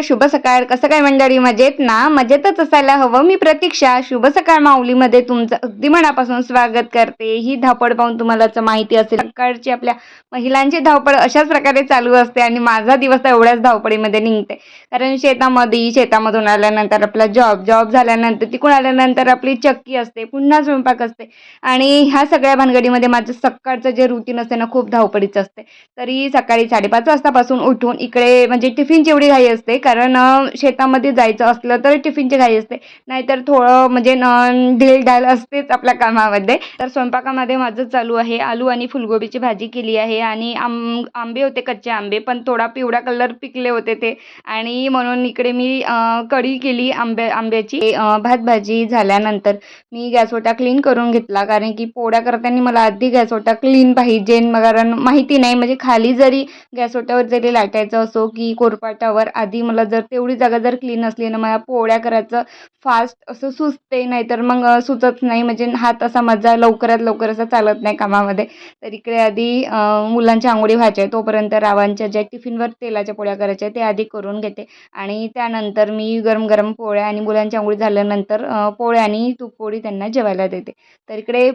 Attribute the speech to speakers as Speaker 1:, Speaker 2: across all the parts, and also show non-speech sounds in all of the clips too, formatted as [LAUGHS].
Speaker 1: सकाळ शुभ सकाळ. कसं काय मंडळी? मजेत ना? मजेतच असायला हवं. मी प्रतीक्षा. शुभ सकाळ माऊलीमध्ये तुमचं अगदी मनापासून स्वागत करते. ही धावपळ पाहून तुम्हाला माहिती असेल. सकाळची आपल्या महिलांची धावपळ अशाच प्रकारे चालू असते आणि माझा दिवस तर एवढ्याच धावपळीमध्ये निघते. कारण शेतामध्ये शेतामधून आल्यानंतर आपला जॉब जॉब झाल्यानंतर तिकडून आल्यानंतर आपली चक्की असते. पुन्हा स्वयंपाक असते. आणि ह्या सगळ्या भानगडीमध्ये माझं सकाळचं जे रुटीन असते ना खूप धावपळीचं असते. तरी सकाळी साडेपाच वाजतापासून उठून इकडे म्हणजे टिफिनची एवढी घाई असते. कारण शेतामध्ये जायचं असलं तर टिफिनची घाई असते. नाहीतर थोडं म्हणजे न ढील डाल असतेच आपल्या कामामध्ये. तर स्वयंपाकामध्ये माझं चालू आहे. आलू आणि फुलगोबीची भाजी केली आहे आणि आम आंबे होते कच्चे आंबे पण थोडा पिवळा कलर पिकले होते ते. आणि म्हणून इकडे मी कढी केली आंबे आंब्याची. भात भाजी झाल्यानंतर मी गॅसवटा क्लीन करून घेतला. कारण की पोळ्या करताना मला आधी गॅसवटा क्लीन पाहिजे. कारण माहिती नाही. म्हणजे खाली जरी गॅसवट्यावर जरी लाटायचं असो की कोरपाटावर आधी मला जर तेवढी जागा जर क्लीन असली ना मला पोळ्या करायचं फास्ट असं सुचते नाहीतर मग सुचत नाही. म्हणजे हात असा माझा लवकरात लवकर असा चालत नाही कामामध्ये. तर इकडे आधी मुलांच्या आंघोळी व्हायच्या आहे. तोपर्यंत रावांच्या ज्या टिफिनवर तेलाच्या पोळ्या करायच्या ते आधी करून घेते. आणि त्यानंतर मी गरम गरम पोळ्या आणि मुलांची आंघोळी झाल्यानंतर पोळ्या आणि तूप पोळी त्यांना जेवायला देते. तर इकडे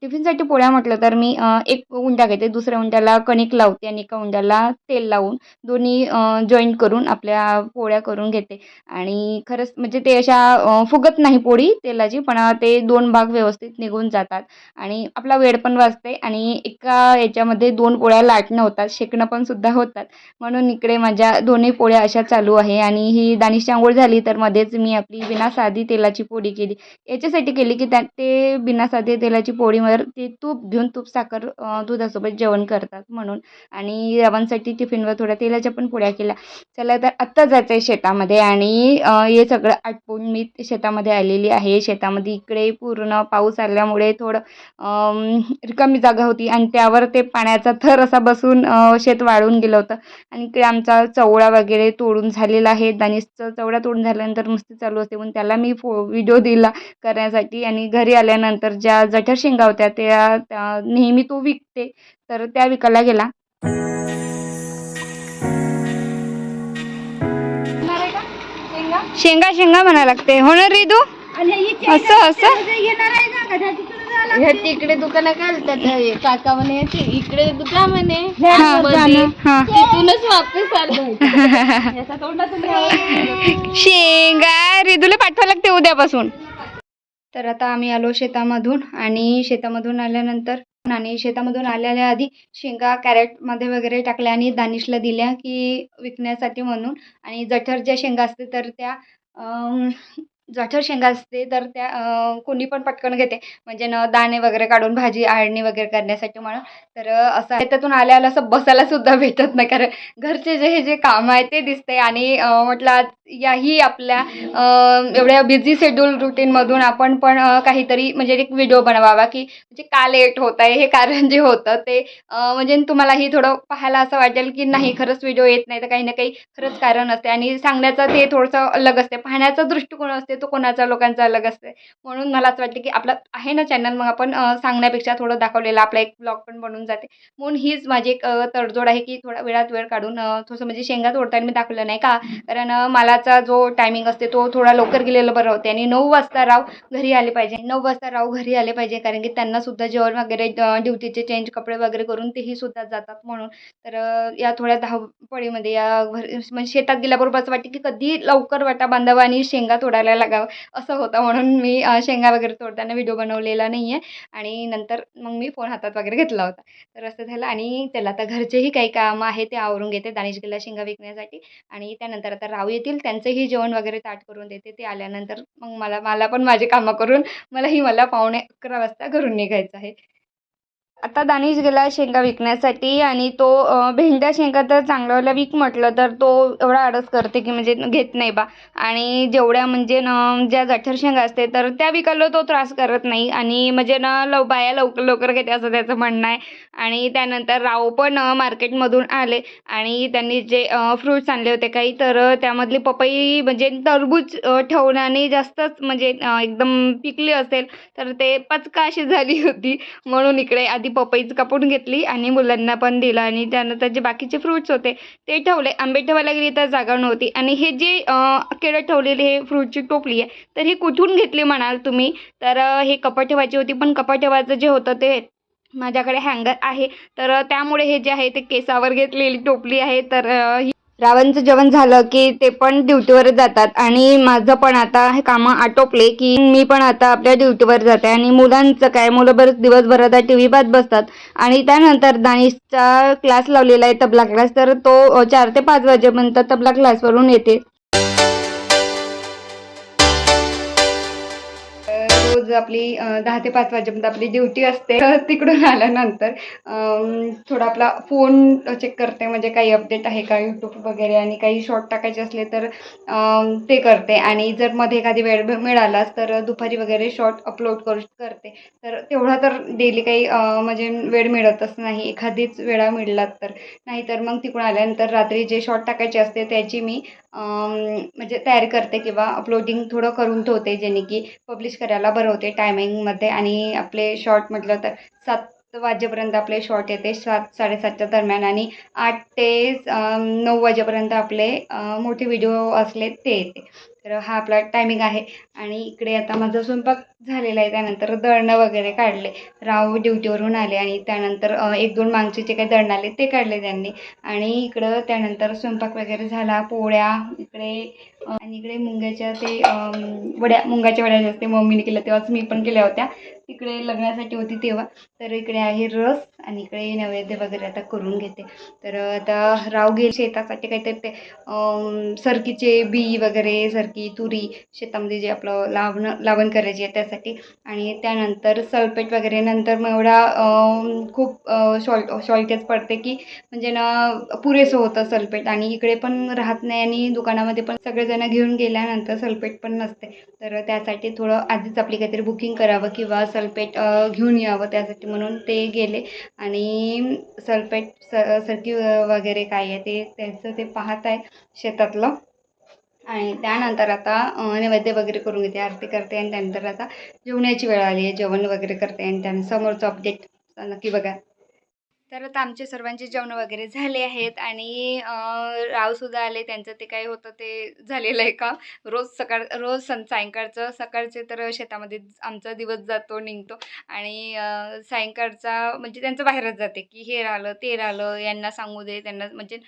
Speaker 1: टिफिनसाठी पोळ्या म्हटलं तर मी एक उंडा घेते. दुसऱ्या उंड्याला कणिक लावते आणि एका उंड्याला तेल लावून दोन्ही जॉईंट करून आपल्या पोळ्या करून घेते. आणि खरंच म्हणजे ते अशा फुगत नाही पोळी तेलाची पण ते दोन भाग व्यवस्थित निघून जातात. आणि आपला वेळ पण वाचते आणि एका याच्यामध्ये दोन पोळ्या लाटणं होतात शेकणं पण सुद्धा होतात. म्हणून इकडे माझ्या दोन्ही पोळ्या अशा चालू आहे. आणि ही दानिशची आंघोळ झाली तर मध्येच मी आपली बिना साधी तेलाची पोळी केली. याच्यासाठी केली की त्यात ते बिना साधी तेलाची पोळीवर ते तूप घेऊन तूप साखर दुधासोबत जेवण करतात म्हणून. आणि रवांसाठी टिफिनवर थोड्या तेलाच्या पण पोळ्या केल्या. चला तर आत्ता जायचं आहे शेतामध्ये आणि हे सगळं आटपून मी शेतामध्ये आलेली आहे. शेतामध्ये इकडे पूर्ण पाऊस आल्यामुळे थोडं रिकामी जागा होती आणि त्यावर ते पाण्याचा थर असा बसून शेत वाळून गेलं होतं. आणि इकडे आमचा चवळा वगैरे तोडून झालेला आहे. दानिशचं चवळा तोडून झाल्यानंतर मस्ती चालू असते. म्हणून त्याला मी फो व्हिडिओ दिला करण्यासाठी. आणि घरी आल्यानंतर ज्या जठर शेंगा होत्या त्या त्या नेहमी तो विकते. तर त्या विकायला गेला. शेंगा शेंगा म्हणा लागते. हो ना रिदू? असं असं?
Speaker 2: ह्या तिकडे दुकानं घालतात काका म्हणे "ते इकडे दुकान म्हणे.
Speaker 1: हा,
Speaker 2: आतमध्ये."
Speaker 1: हा.
Speaker 2: तिथूनच वापस आलो. [LAUGHS] याचा तोंडातून द्यावं.
Speaker 1: शेंगा रिदूला पाठवा लागते उद्यापासून. तर आता आम्ही आलो शेतामधून आणि शेतामधून आल्यानंतर आणि शेतामधून आल्याल्या आधी शेंगा कॅरेटमध्ये वगैरे टाकल्या आणि दानिशला दिल्या की विकण्यासाठी म्हणून. आणि जठर ज्या शेंगा असते तर त्या जठर शेंगा असते तर त्या कोणी पण पटकन घेते. म्हणजे न दाणे वगैरे काढून भाजी आळणी वगैरे करण्यासाठी म्हणून तर असं शेतातून आल्या आल्या असं बसायला सुद्धा भेटत नाही. कारण घरचे जे हे जे काम आहे ते दिसते आणि म्हटलं याही आपल्या एवढ्या बिझी शेड्यूल रुटीनमधून आपण पण काहीतरी म्हणजे एक व्हिडिओ बनवावा की म्हणजे का लेट होत आहे हे कारण जे होतं ते म्हणजे तुम्हालाही थोडं पाहायला असं वाटेल की नाही खरंच व्हिडिओ येत नाही तर काही ना काही खरंच कारण असते. आणि सांगण्याचं ते थोडंसं अलग असते. पाहण्याचा दृष्टिकोन असते तो कोणाचा लोकांचा अलग असते. म्हणून मला असं वाटतं की आपलं आहे ना चॅनल मग आपण सांगण्यापेक्षा थोडं दाखवलेलं आपला एक ब्लॉग पण बनून जाते. म्हणून हीच माझी एक तडजोड आहे की थोडा वेळात वेळ काढून थोडंसं म्हणजे शेंगा तोडताना मी दाखवलं नाही का? कारण अ, मालाचा जो टायमिंग असते तो थोडा लवकर गेलेलं बरं होते. आणि नऊ वाजता राव घरी आले पाहिजे. नऊ वाजता राव घरी आले पाहिजे कारण की त्यांना सुद्धा जेवण वगैरे ड्युटीचे चेंज कपडे वगैरे करून तेही सुद्धा जातात म्हणून. तर या थोड्या धावपळीमध्ये या घर म्हणजे शेतात गेल्याबरोबर असं वाटते की कधी लवकर वाटा बांधावा आणि शेंगा तोडायला लागावं असं होतं म्हणून मी शेंगा वगैरे तोडताना व्हिडिओ बनवलेला नाही आहे आणि नंतर मग मी फोन हातात वगैरे घेतला होता. तर असं झालं आणि त्याला आता घरचेही काही कामं आहे ते आवरून घेते. दानिश गेला शेंगा विकण्यासाठी. आणि त्यानंतर आता राव येतील. त्यांचंही जेवण वगैरे ताट करून देते. ते आल्यानंतर मग मला मला पण माझे कामं करून मलाही मला पावणे अकरा वाजता घरून निघायचं आहे. आता दानिश गेला शेंगा विकण्यासाठी आणि तो भेंड्या शेंगा तर चांगल्यावाला विक म्हटलं तर तो एवढा आडस करते की म्हणजे घेत नाही बा. आणि जेवढ्या म्हणजे न ज्या जठर शेंगा असते तर त्या विकायला तो त्रास करत नाही. आणि म्हणजे ना लव बाया लवकर लवकर घेते असं त्याचं म्हणणं आहे. आणि त्यानंतर राव पण मार्केटमधून आले. आणि त्यांनी जे फ्रुट्स आणले होते काही तर त्यामधली पपई म्हणजे टरबूज ठेवण्याने जास्तच म्हणजे एकदम पिकली असेल तर ते पचका अशी झाली होती. म्हणून इकडे आधी पपईच कापून घेतली आणि मुलांना पण दिलं आणि त्यानंतर जे बाकीचे फ्रुट्स होते ते ठेवले. आंबे ठेवायला गेली तर जागा नव्हती. आणि हे जे केळं ठेवलेली हे फ्रूटची टोपली आहे तर ही कुठून घेतली म्हणाल तुम्ही? तर हे कपाट ठेवायची होती पण कपाट ठेवायचं जे होतं ते माझ्याकडे हँगर आहे. तर त्यामुळे हे जे आहे ते केसावर घेतलेली टोपली आहे. तर रावणचं जेवण झालं की ते पण ड्युटीवर जातात आणि माझं पण आता हे कामं आटोपले की मी पण आता आपल्या ड्युटीवर जाते आणि मुलांचं काय मुलं बरंच दिवसभर आता टी व्ही पाहत बसतात. आणि त्यानंतर दानिशचा क्लास लावलेला आहे तबला क्लास तर तो चार ते पाच वाजेपर्यंत तबला क्लासवरून येते. रोज आपली दहा ते पाच वाजेपर्यंत आपली ड्युटी असते. तर तिकडून आल्यानंतर थोडा आपला फोन चेक करते. म्हणजे काही अपडेट आहे का यूट्यूब वगैरे आणि काही शॉर्ट टाकायचे असले तर ते करते. आणि जर मध्ये एखादी वेळ मिळालाच तर दुपारी वगैरे शॉर्ट अपलोड करू करते. तर तेवढा तर डेली काही म्हणजे वेळ मिळतच नाही. एखादीच वेळा मिळला तर. नाहीतर मग तिकडून आल्यानंतर रात्री जे शॉर्ट टाकायचे असते त्याची मी म्हणजे तयारी करते किंवा अपलोडिंग थोडं करून ठेवते. जेणे की पब्लिश करायला बरं होते टायमिंगमध्ये आणि आपले शॉर्ट म्हटलं तर सात वाजेपर्यंत आपले शॉर्ट येते. सात साडेसातच्या दरम्यान आणि आठ ते नऊ वाजेपर्यंत आपले मोठे व्हिडिओ असले ते येते. तर हा आपला टायमिंग आहे. आणि इकडे आता माझा स्वयंपाक झालेला आहे. त्यानंतर दळणं वगैरे काढले. राव ड्युटीवरून आले आणि त्यानंतर एक दोन मागचे जे काही दळण आले ते काढले त्यांनी. आणि इकडं त्यानंतर स्वयंपाक वगैरे झाला. पोळ्या इकडे आणि इकडे मुंग्याच्या ते वड्या मुंगाच्या वड्या जास्त मम्मीने केल्या. तेव्हाच मी पण केल्या होत्या. तिकडे लग्नासाठी होती तेव्हा. तर इकडे आहे रस आणि इकडे नैवेद्य वगैरे आता करून घेते. तर आता राव गेल शेतासाठी काहीतरी ते सरकीचे बी वगैरे सरकी की तुरी शेतामध्ये जे आपलं लावणं लावण करायची आहे त्यासाठी. आणि त्यानंतर सल्पेट वगैरे नंतर मग एवढा खूप शॉल शॉल्टेज पडते की म्हणजे ना पुरेसं होतं सल्पेट आणि इकडे पण राहत नाही आणि दुकानामध्ये पण सगळेजण घेऊन गेल्यानंतर सल्पेट पण नसते. तर त्यासाठी थोडं आधीच आपली काहीतरी बुकिंग करावं किंवा सल्पेट घेऊन यावं त्यासाठी म्हणून ते गेले. आणि सल्पेट स सरकी वगैरे काय आहे ते त्यांचं ते पाहत आहे शेतातलं. आणि त्यानंतर आता नैवेद्य वगैरे करून घेते आरती करते आणि त्यानंतर आता जेवणाची वेळ आली आहे जेवण वगैरे करते आणि त्यानं समोरचं अपडेट नक्की बघा. तर आता आमचे सर्वांचे जेवण वगैरे झाले आहेत आणि रावसुद्धा आले. त्यांचं ते काय होतं ते झालेलं आहे का? रोज सकाळ रोज सं सायंकाळचं सकाळचे तर शेतामध्ये आमचा दिवस जातो निघतो. आणि सायंकाळचा म्हणजे त्यांचं बाहेरच जाते की हे राहिलं ते राहिलं यांना सांगू दे त्यांना म्हणजे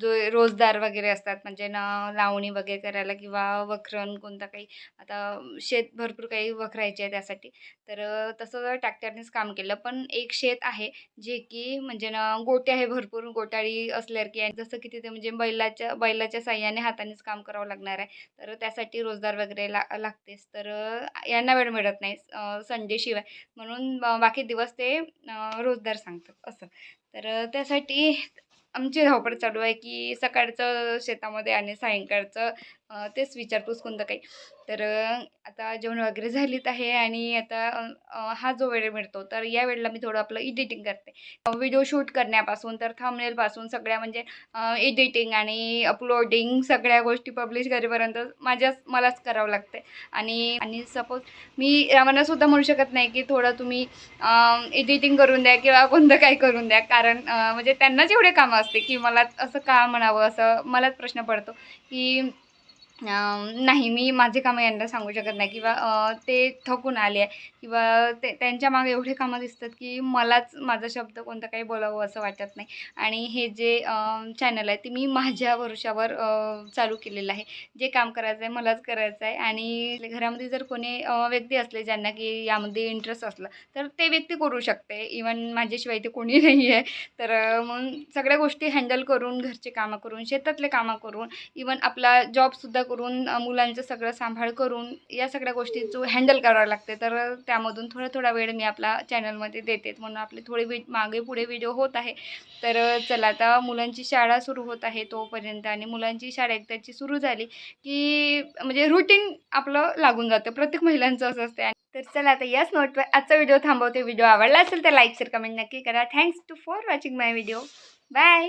Speaker 1: जो रोजदार वगैरे असतात म्हणजे ना लावणी वगैरे करायला किंवा वखरण कोणता काही आता शेत भरपूर काही वखरायचे आहे त्यासाठी. तर तसं ट्रॅक्टरनेच काम केलं. पण एक शेत आहे जे की म्हणजे ना गोटे आहे भरपूर गोटाळी असल्यासारखी आहे जसं की तिथे म्हणजे बैलाच्या बैलाच्या साह्याने हातानेच काम करावं लागणार आहे. तर त्यासाठी रोजगार वगैरे ला लागतेच. तर यांना वेळ मिळत नाही संडेशिवाय म्हणून बाकी दिवस ते रोजगार सांगतात असं. तर त्यासाठी आमची धावपळ चालू आहे की सकाळचं शेतामध्ये आणि सायंकाळचं तेच विचारपूस कोणतं काही. तर आता जेवण वगैरे झालीत आहे आणि आता हा जो वेळ मिळतो तर या वेळेला मी थोडं आपलं एडिटिंग करते. व्हिडिओ शूट करण्यापासून तर थांबनेलपासून सगळ्या म्हणजे एडिटिंग आणि अपलोडिंग सगळ्या गोष्टी पब्लिश करेपर्यंत माझ्याच मलाच करावं लागते. आणि आणि सपोज मी रामांना सुद्धा म्हणू शकत नाही की थोडं तुम्ही एडिटिंग करून द्या किंवा कोणतं काही करून द्या. कारण म्हणजे त्यांनाच एवढे कामं असते की मला असं का म्हणावं असं मलाच प्रश्न पडतो की नाही मी माझे कामं यांना सांगू शकत नाही. किंवा ते थकून आले आहे किंवा ते त्यांच्या मागे एवढे कामं दिसतात की मलाच माझा शब्द कोणता काही बोलावं असं वाटत नाही. आणि हे जे चॅनल आहे ते मी माझ्या भरोशावर चालू केलेलं आहे. जे काम करायचं आहे मलाच करायचं आहे आणि घरामध्ये जर कोणी व्यक्ती असले ज्यांना की यामध्ये इंटरेस्ट असला तर ते व्यक्ती करू शकते. इवन माझ्याशिवाय ते कोणी [LAUGHS] नाही आहे तर मग सगळ्या गोष्टी हँडल करून घरचे कामं करून शेतातले कामं करून इवन आपला जॉबसुद्धा करून मुलांचं सगळं सांभाळ करून या सगळ्या गोष्टीचं हँडल करावं लागते तर त्यामधून थोडा थोडा वेळ मी आपला चॅनलमध्ये देते. म्हणून आपले थोडे वे मागे पुढे व्हिडिओ होत आहे. तर चला आता मुलांची शाळा सुरू होत आहे तोपर्यंत आणि मुलांची शाळा एकदाची सुरू झाली की म्हणजे रुटीन आपलं लागून जातं. प्रत्येक महिलांचं असं असते तर चला आता याच नोटवर आजचा व्हिडिओ थांबवते. व्हिडिओ आवडला असेल तर लाईक शेअर कमेंट नक्की करा. Thanks to for watching my video bye